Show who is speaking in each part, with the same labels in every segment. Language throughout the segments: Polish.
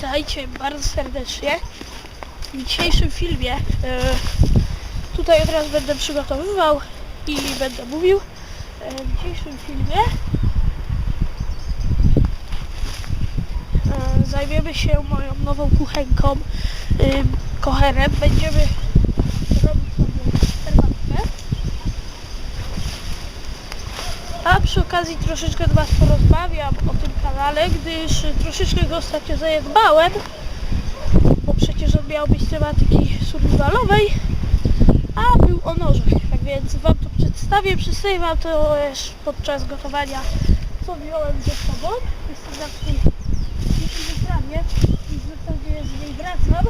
Speaker 1: Witajcie bardzo serdecznie. W dzisiejszym filmie e, tutaj od razu będę przygotowywał i będę mówił. E, w dzisiejszym filmie e, zajmiemy się moją nową kuchenką e, kocherem. Będziemy robić sobie herbatkę. A przy okazji troszeczkę do Was porozmawiam o tym kanale, gdyż troszeczkę go ostatnio zaniedbałem, bo przecież on miał być tematyki survivalowej, a był o nożach. Tak więc Wam to przedstawię, przedstawię Wam to też podczas gotowania, co wziąłem ze sobą. Jestem na tej wyprawie i w zasadzie z niej wracam.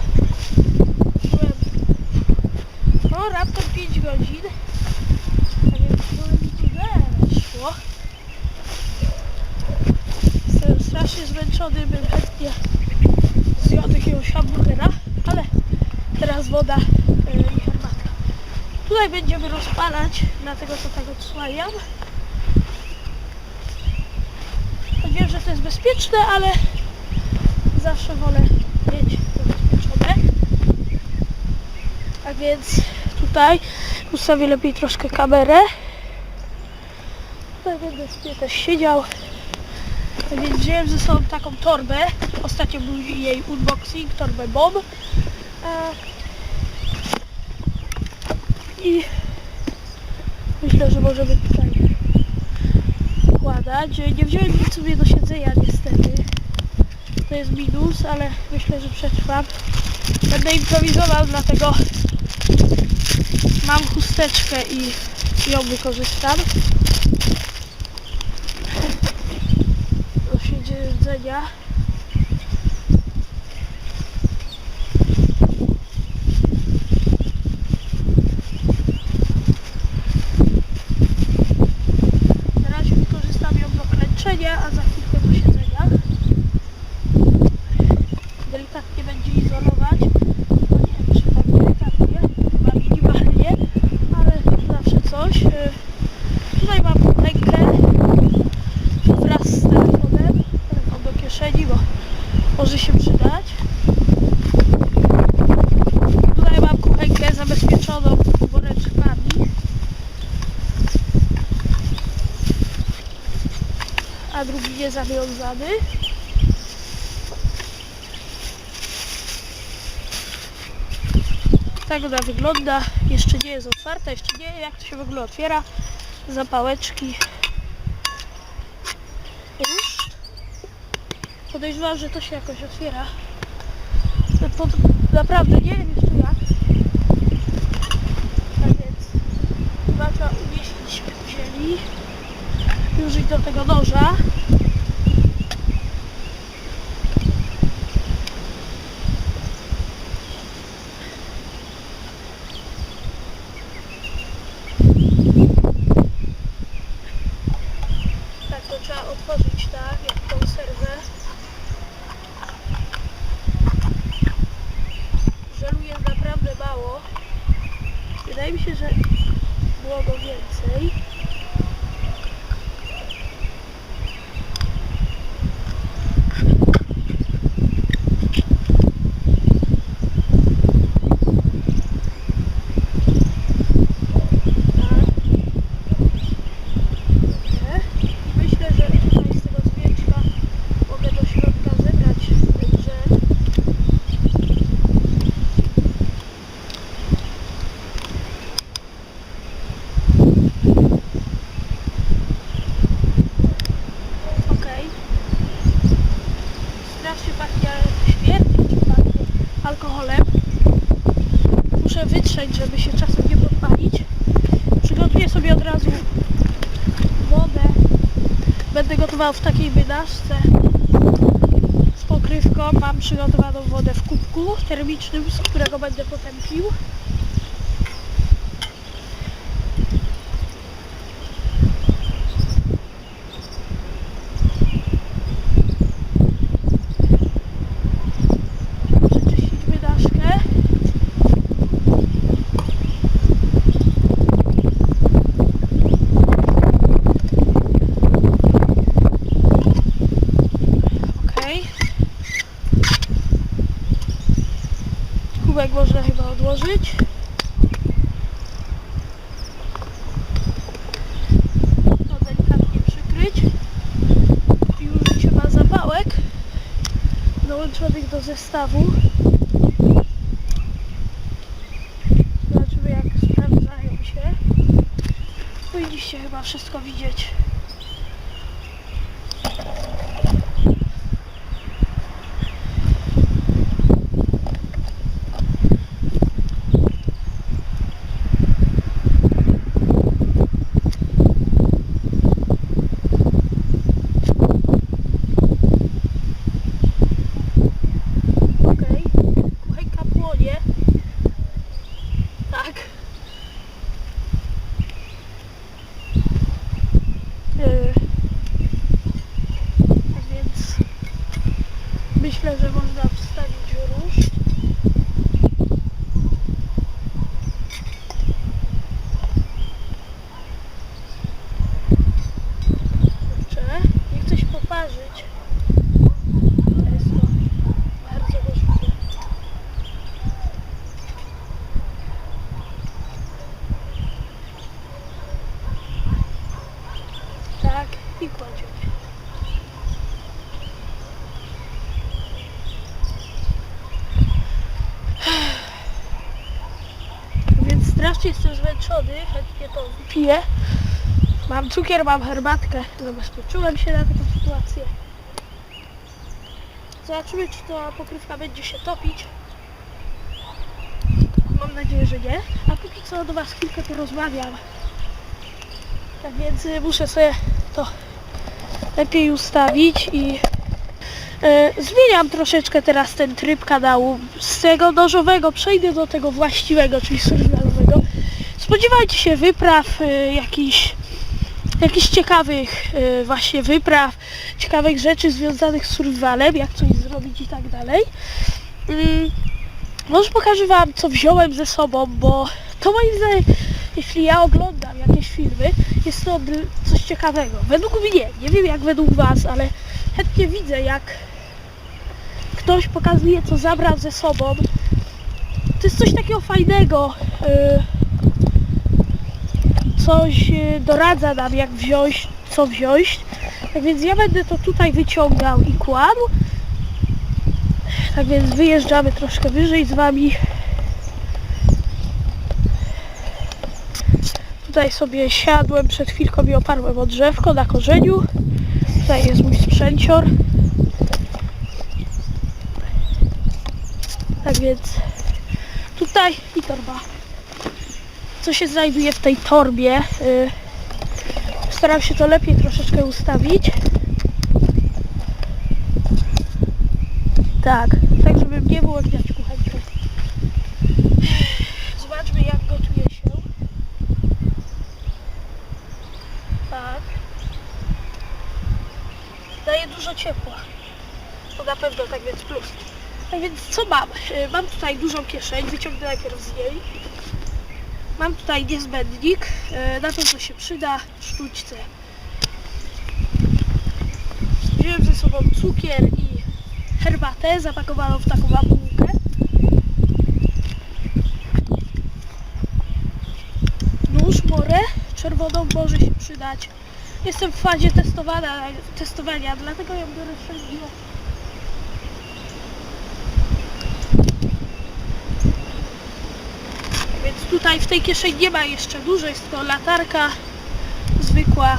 Speaker 1: Byłem no raptem 5 godzin, tak więc byłem szło. Jestem strasznie zmęczony, bym chętnie zjadł jakiegoś hamburgera, ale teraz woda yy, i herbatka. Tutaj będziemy rozpalać, dlatego to tak odsłaniam. Wiem, że to jest bezpieczne, ale zawsze wolę mieć zabezpieczone. A więc tutaj ustawię lepiej troszkę kamerę. Tutaj będę sobie też siedział. Więc wziąłem ze sobą taką torbę. Ostatnio był jej unboxing, torbę Bob. E, I myślę, że możemy tutaj układać. Nie wziąłem nic sobie do siedzenia niestety. To jest minus, ale myślę, że przetrwam. Będę improwizował, dlatego mam chusteczkę i ją wykorzystam. do siedzenia. Na razie wykorzystam ją do klęczenia, a za chwilkę do siedzenia. Delikatnie będzie izolować. No nie wiem, czy tak delikatnie, chyba minimalnie, ale zawsze coś. Y, Tutaj mam rękę wraz z telefonem, telefon do kieszeni, bo może się przydać. Tutaj mam kuchenkę zabezpieczoną woreczkami. Niezawiązany. Tak ona wygląda. Jeszcze nie jest otwarta, jeszcze nie jak to się w ogóle otwiera. Zapałeczki. Już. Podejrzewam, że to się jakoś otwiera. Pod, naprawdę nie wiem jeszcze jak. Tak więc trzeba umieścić w ziemi. Użyć do tego noża. Tak, to trzeba otworzyć tak, jak konserwę. Żelu jest naprawdę mało. Wydaje mi się, że było go więcej. Tak. Nie. I myślę, że tutaj z tego zdjęcia mogę do środka zebrać ten żel. Okej. Strasznie pachnie śmierdzi, czy pachnie alkoholem. Muszę wytrzeć, żeby się czasem nie podpalić. Przygotuję sobie od razu wodę. Gotował w takiej wydaszce z pokrywką. Mam przygotowaną wodę w kubku termicznym, z którego będę potem pił. Przeczyścić wydaszkę. Okej. kubek można chyba odłożyć. To delikatnie przykryć. I użycie ma zapałek dołączonych do zestawu. Zobaczymy jak sprawdzają się. Powinniście chyba wszystko widzieć. Myślę, że można wstawić róż. Zmęczony, chętnie to wypiję. Mam cukier, mam herbatkę. Zabezpieczyłem się na taką sytuację. Zobaczymy, czy ta pokrywka będzie się topić. Mam nadzieję, że nie. A póki co do Was chwilkę porozmawiam. Tak więc y, muszę sobie to lepiej ustawić i e, zmieniam troszeczkę teraz ten tryb kanału. Z tego nożowego przejdę do tego właściwego, czyli survivalowego. Spodziewajcie się wypraw e, jakichś jakichś ciekawych e, właśnie wypraw, ciekawych rzeczy związanych z survivalem, jak coś zrobić i tak dalej. Mm, może pokażę Wam, co wziąłem ze sobą, bo to moim zdaniem, jeśli ja oglądam jakieś filmy, jest to coś ciekawego. Według mnie, nie wiem jak według Was, ale chętnie widzę, jak ktoś pokazuje, co zabrał ze sobą. To jest coś takiego fajnego. y, Coś y, doradza nam, jak wziąć, co wziąć. Tak więc ja będę to tutaj wyciągał i kładł. Tak więc wyjeżdżamy troszkę wyżej z Wami. Tutaj sobie siadłem przed chwilką i oparłem o drzewko na korzeniu. Tutaj jest mój sprzęcior. Tak więc tutaj i torba. Co się znajduje w tej torbie? Yy, staram się to lepiej troszeczkę ustawić. Tak, tak żeby nie było widać kuchenkę. Zobaczmy jak gotuje się. Tak. Daje dużo ciepła. To na pewno tak więc plus. Tak więc co mam? E, Mam tutaj dużą kieszeń, wyciągnę najpierw z niej. Mam tutaj niezbędnik, e, na pewno się przyda w sztućce. Wziąłem ze sobą cukier i herbatę zapakowaną w taką babułkę. Nóż, morę czerwoną może się przydać. Jestem w fazie testowania, testowania dlatego ją biorę wszędzie. Więc tutaj w tej kieszeni nie ma jeszcze dużo, jest to latarka zwykła.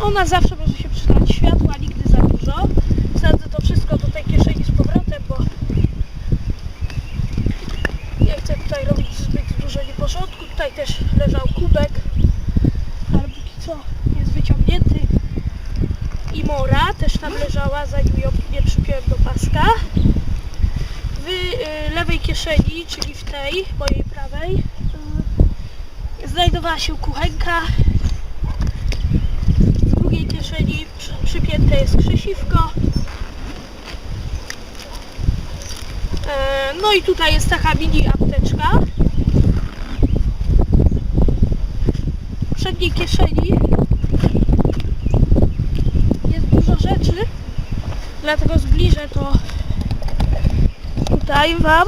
Speaker 1: Ona zawsze może się przydać światła, nigdy za dużo. Wsadzę to wszystko do tej kieszeni z powrotem, bo nie chcę tutaj robić zbyt dużo nieporządku. Tutaj też leżał kubek, ale póki co jest wyciągnięty. I mora też tam leżała, zanim ją nie przypiąłem do paska. W y, lewej kieszeni, czyli w tej, mojej prawej, y, znajdowała się kuchenka. W drugiej kieszeni przy, przypięte jest krzesiwko. E, No i tutaj jest taka mini apteczka. W przedniej kieszeni jest dużo rzeczy, dlatego zbliżę to tutaj Wam.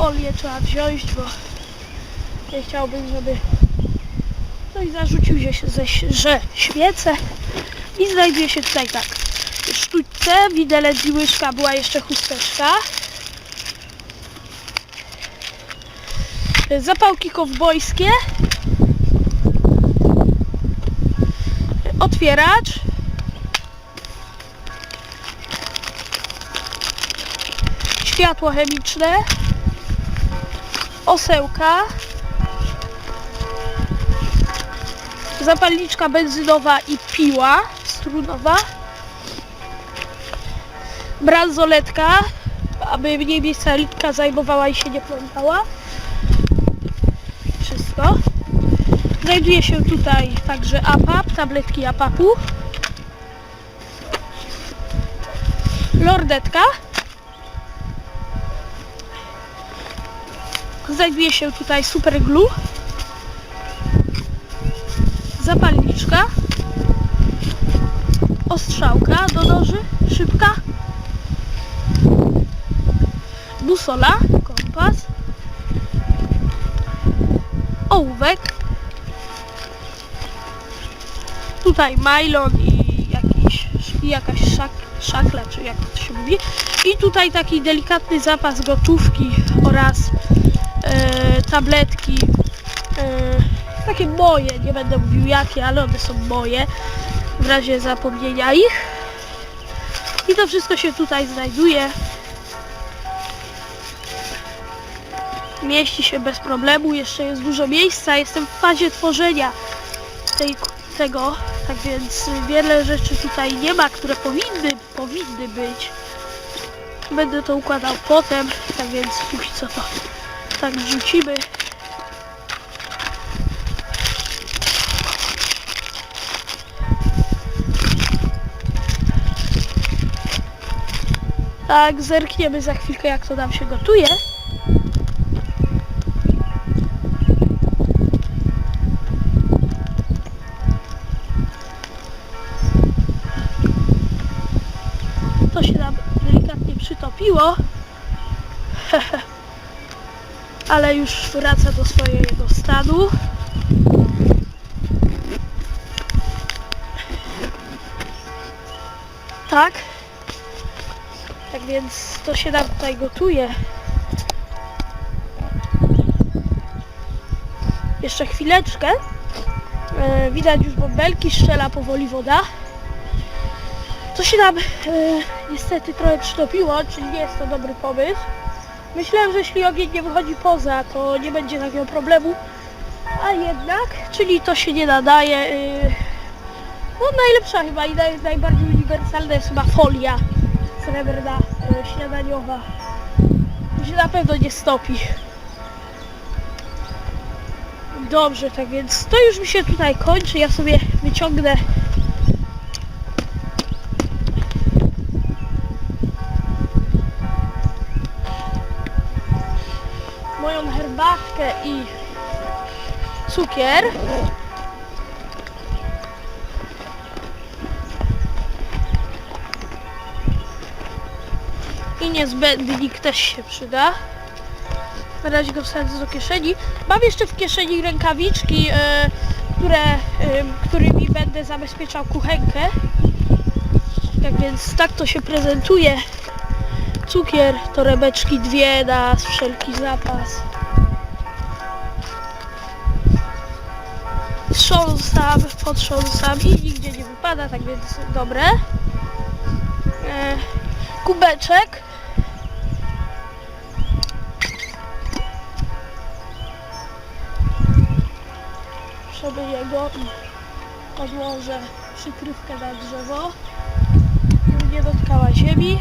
Speaker 1: Folię trzeba wziąć, bo nie chciałbym, żeby i zarzucił się, ze, że świecę. I znajduje się tutaj tak sztućce, widelec i łyżka, była jeszcze chusteczka. Zapałki kowbojskie. Otwieracz. Światło chemiczne osełka. Zapalniczka benzynowa i piła strunowa. Bransoletka aby mniej miejsca litka zajmowała i się nie plątała. Wszystko. Znajduje się tutaj także APAP, tabletki APAP-u. Lornetka znajduje się tutaj super glue. Zapalniczka. Ostrzałka do noży szybka. Busola kompas. Ołówek. Tutaj mylon i jakiś, i jakaś szak, szakla, czy jak to się mówi. I tutaj taki delikatny zapas gotówki oraz e, tabletki. E, takie moje, nie będę mówił jakie, ale one są moje. W razie zapomnienia ich. I to wszystko się tutaj znajduje. Mieści się bez problemu, jeszcze jest dużo miejsca, jestem w fazie tworzenia tej, tego, tak więc wiele rzeczy tutaj nie ma, które powinny, powinny być. Będę to układał potem, tak więc póki co to tak wrzucimy. Tak, zerkniemy za chwilkę jak to nam się gotuje. To się nam delikatnie przytopiło. Ale już wraca do swojego stanu. Tak. Tak więc to się nam tutaj gotuje. Jeszcze chwileczkę. E, widać już bąbelki, strzela powoli woda. To się nam e, niestety trochę przytopiło, czyli nie jest to dobry pomysł. Myślałem, że jeśli ogień nie wychodzi poza, to nie będzie takiego problemu. A jednak, czyli to się nie nadaje. e, no najlepsza chyba i naj, najbardziej uniwersalna jest chyba folia srebrna, e, śniadaniowa. To się na pewno nie stopi. Dobrze, tak więc to już mi się tutaj kończy. Ja sobie wyciągnę herbatkę i cukier. I niezbędnik też się przyda. Na razie go wsadzę do kieszeni. Mam jeszcze w kieszeni rękawiczki, e, które, e, którymi będę zabezpieczał kuchenkę. Tak więc tak to się prezentuje. Cukier, torebeczki dwie na wszelki zapas. Trząsam, potrząsam i nigdzie nie wypada, tak więc dobre. E, kubeczek. Sobie jego i odłożę przykrywkę na drzewo, żeby nie dotkała ziemi.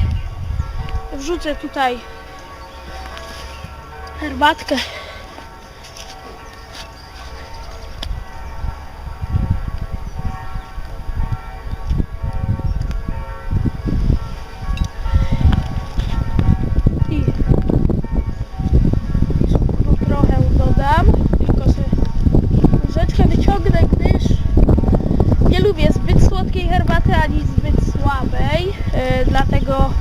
Speaker 1: Wrzucę tutaj herbatkę. Dlatego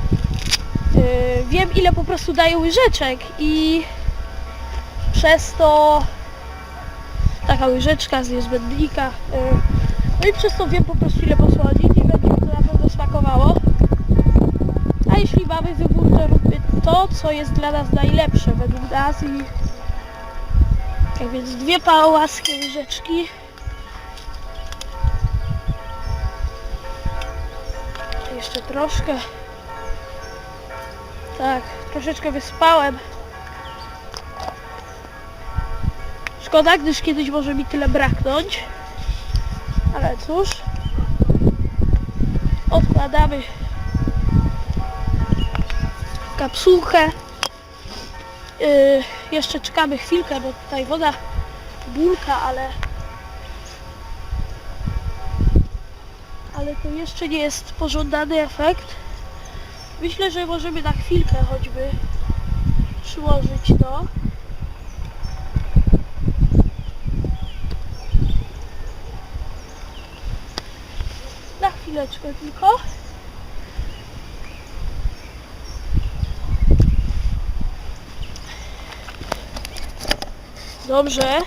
Speaker 1: e, wiem ile po prostu daję łyżeczek i Przez to taka łyżeczka z niezbędnika. y, No i przez to wiem po prostu ile posłodzić i będzie to na pewno smakowało. A jeśli mamy wybór, to róbmy to, co jest dla nas najlepsze według nas i tak więc dwie pałaskie łyżeczki. Jeszcze troszkę. Tak, troszeczkę wyspałem. Szkoda, gdyż kiedyś może mi tyle braknąć. Ale cóż. Odkładamy kapsułkę. Yy, jeszcze czekamy chwilkę, bo tutaj woda bulka, ale ale to jeszcze nie jest pożądany efekt. Myślę, że możemy na chwilkę choćby przyłożyć to. Na chwileczkę tylko. Dobrze.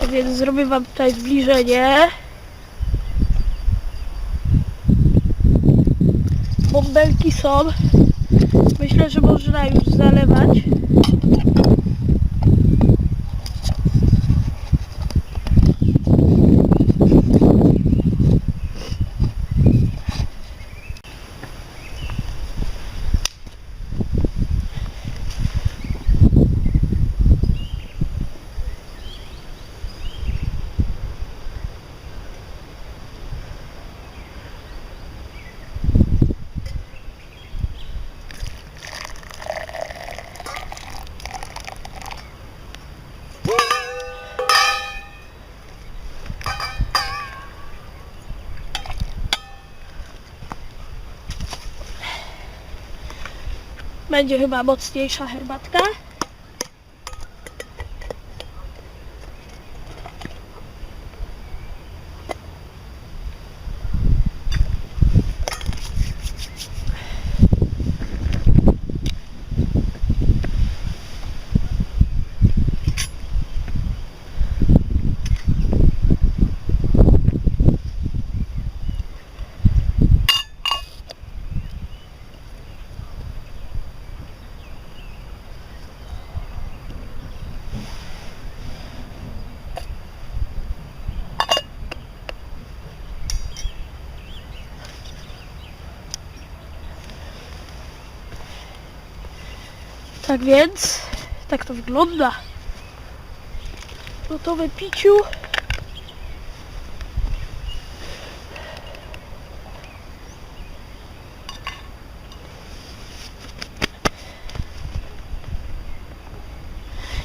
Speaker 1: Tak Więc zrobię Wam tutaj zbliżenie. Bąbelki są. Myślę, że można już zalewać. Będzie chyba mocniejsza herbatka. Tak więc, tak to wygląda. Gotowe piciu.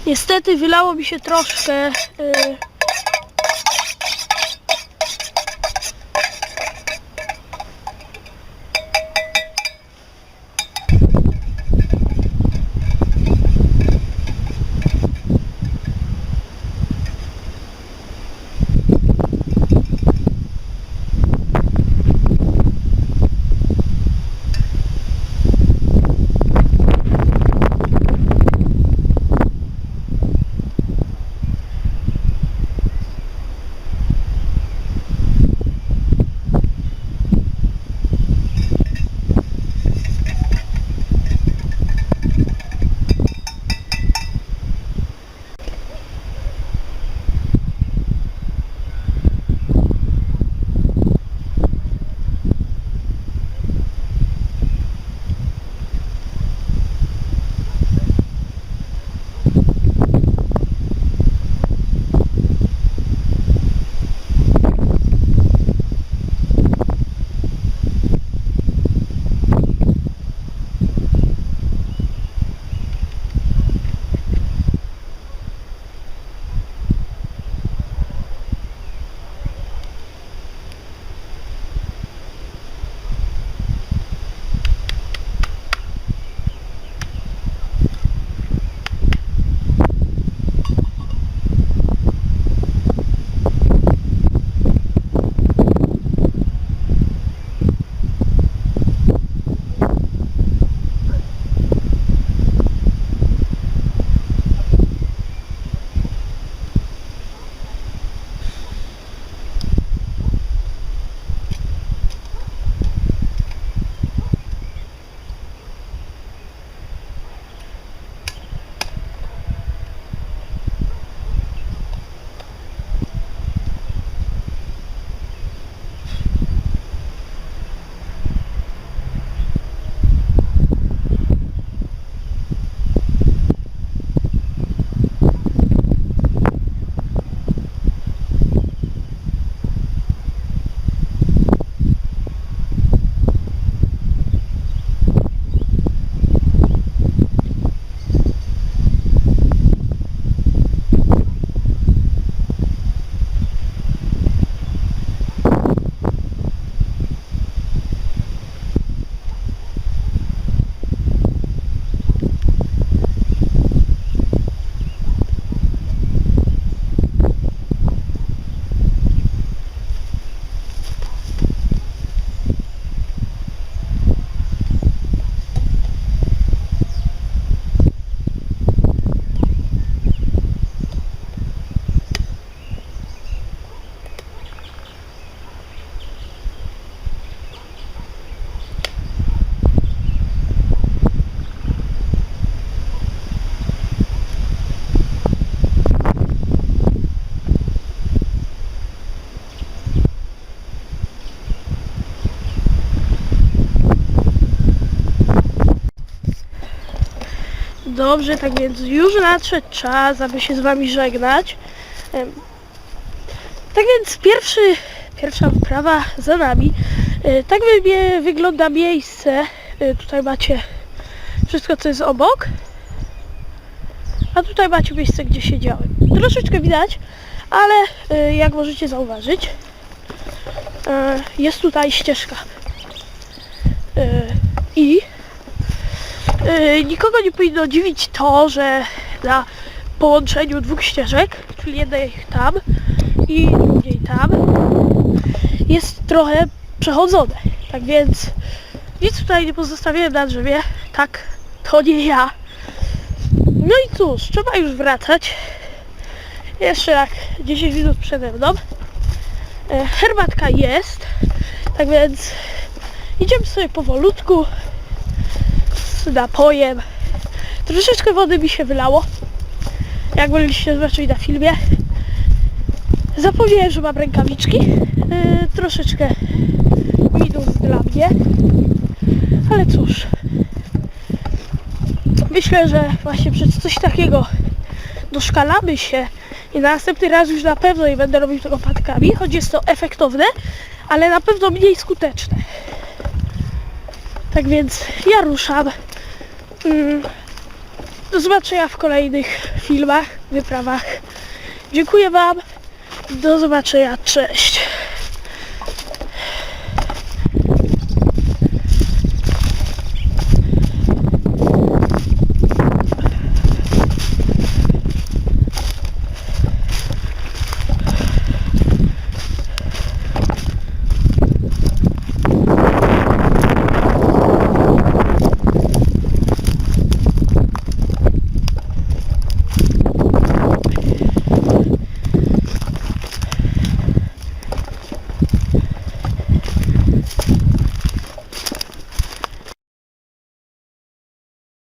Speaker 1: Niestety wylało mi się troszkę y, Dobrze, tak więc już nadszedł czas, aby się z Wami żegnać. Tak więc pierwszy, pierwsza wyprawa za nami. E, Tak wy- wygląda miejsce. E, Tutaj macie wszystko, co jest obok. A tutaj macie miejsce, gdzie siedziałem. Troszeczkę widać, ale e, jak możecie zauważyć, jest tutaj ścieżka. I e, nikogo nie powinno dziwić to, że na połączeniu dwóch ścieżek, czyli jednej tam i drugiej tam, jest trochę przechodzone. Tak więc nic tutaj nie pozostawiłem na drzewie. Tak, to nie ja. No i cóż, trzeba już wracać. Jeszcze jak 10 minut przede mną. E, Herbatka jest, tak więc idziemy sobie powolutku z napojem. Troszeczkę wody mi się wylało, jak byliście zobaczyli na filmie. Zapomniałem, że mam rękawiczki. E, troszeczkę minus dla mnie. Ale cóż. Myślę, że właśnie przez coś takiego doszkalamy się i na następny raz już na pewno nie będę robił tego patkami, choć jest to efektowne, ale na pewno mniej skuteczne. Tak więc ja ruszam. Mm, Do zobaczenia w kolejnych filmach, wyprawach. Dziękuję Wam. Do zobaczenia. Cześć.